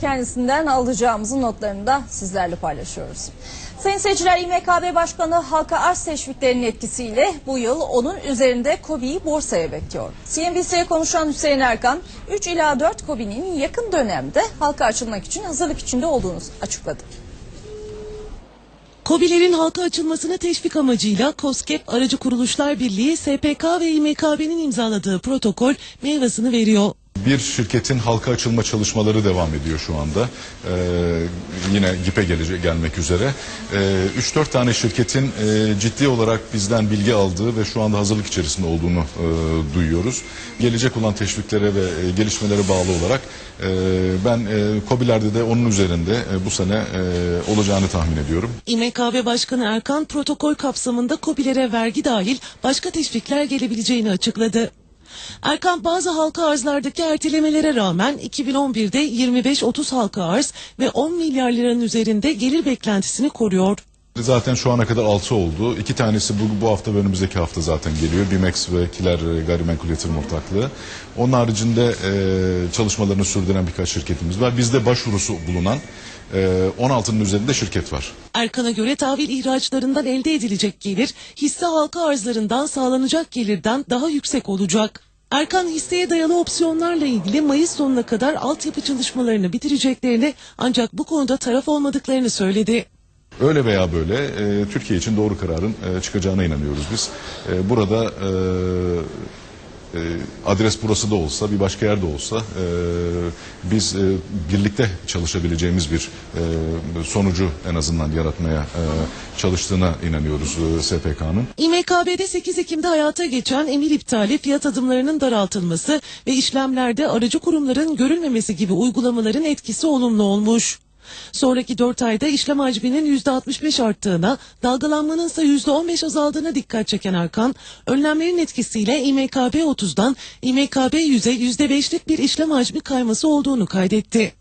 kendisinden alacağımızın notlarını da sizlerle paylaşıyoruz. Sayın seyirciler İMKB Başkanı halka arz teşviklerinin etkisiyle bu yıl onun üzerinde KOBİ'yi borsaya bekliyor. CNBC'ye konuşan Hüseyin Erkan 3 ila 4 KOBİ'nin yakın dönemde halka açılmak için hazırlık içinde olduğunu açıkladı. KOBİ'lerin halka açılmasını teşvik amacıyla KOSGEB Aracı Kuruluşlar Birliği, SPK ve İMKB'nin imzaladığı protokol meyvasını veriyor. Bir şirketin halka açılma çalışmaları devam ediyor şu anda. Ee, yine GİP'e gelmek üzere. Ee, 3-4 tane şirketin e, ciddi olarak bizden bilgi aldığı ve şu anda hazırlık içerisinde olduğunu e, duyuyoruz. Gelecek olan teşviklere ve e, gelişmelere bağlı olarak e, ben e, KOBİ'lerde de onun üzerinde e, bu sene e, olacağını tahmin ediyorum. İMKB Başkanı Erkan protokol kapsamında KOBİ'lere vergi dahil başka teşvikler gelebileceğini açıkladı. Erkan bazı halka arzlardaki ertelemelere rağmen 2011'de 25-30 halka arz ve 10 milyar liranın üzerinde gelir beklentisini koruyor. Zaten şu ana kadar 6 oldu. İki tanesi bu, bu hafta ve önümüzdeki hafta zaten geliyor. Bimex ve Kiler e, Gayrimenkul Yatırım Ortaklığı. Onun haricinde e, çalışmalarını sürdüren birkaç şirketimiz var. Bizde başvurusu bulunan e, 16'nın üzerinde şirket var. Erkan'a göre tahvil ihraçlarından elde edilecek gelir hisse halka arzlarından sağlanacak gelirden daha yüksek olacak. Erkan hisseye dayalı opsiyonlarla ilgili Mayıs sonuna kadar altyapı çalışmalarını bitireceklerini ancak bu konuda taraf olmadıklarını söyledi. Öyle veya böyle e, Türkiye için doğru kararın e, çıkacağına inanıyoruz biz. E, burada e, e, adres burası da olsa bir başka yerde olsa e, biz e, birlikte çalışabileceğimiz bir e, sonucu en azından yaratmaya e, çalıştığına inanıyoruz e, SPK'nın. İMKB'de 8 Ekim'de hayata geçen emir iptali, fiyat adımlarının daraltılması ve işlemlerde aracı kurumların görülmemesi gibi uygulamaların etkisi olumlu olmuş. Sonraki 4 ayda işlem hacminin %65 arttığına, dalgalanmanın ise %15 azaldığına dikkat çeken Erkan, önlemlerin etkisiyle İMKB 30'dan İMKB 100'e %5'lik bir işlem hacmi kayması olduğunu kaydetti.